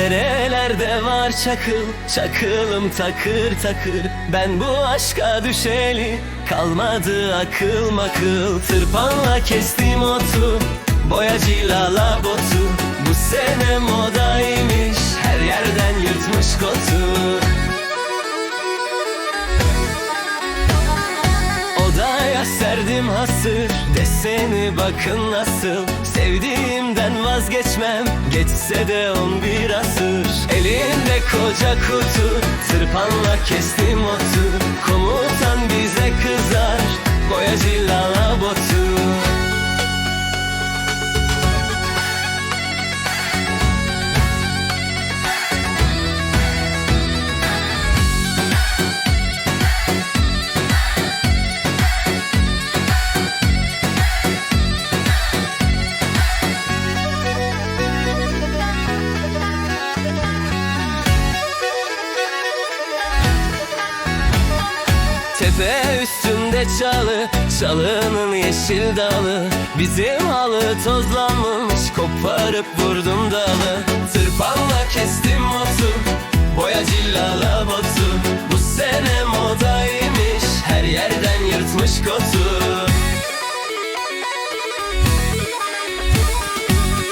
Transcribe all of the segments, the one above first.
yerde var çakıl Çakılım takır takır. Ben bu aşka düşeli Kalmadı akıl makıl. Tırpanla kestim otu Boyacıyla labotu. Bu sene modaymış Deseni bakın nasıl Sevdiğimden vazgeçmem. Geçse de on bir asır. Elinde koca kutu Tırpanla kestim otu. Komutan Tepe üstünde çalı Çalının yeşil dalı. Bizim halı tozlanmış Koparıp vurdum dalı. Tırpanla kestim otu Boyacıyla labotu Bu sene modaymış Her yerden yırtmış kotu.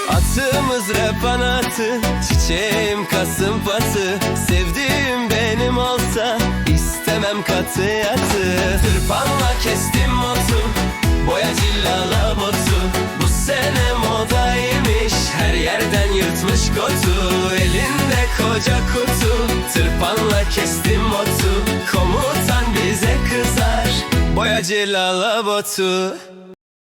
Atımız repanatı Çiçeğim kasım patı. Sevdiğim benim olsa istemem katı yatı Tırpanla kestim motu Boyacıyla labotu Bu sene modaymış. Her yerden yırtmış kotu. Elinde koca kutu. Tırpanla kestim motu Komutan bize kızar. Boyacıyla labotu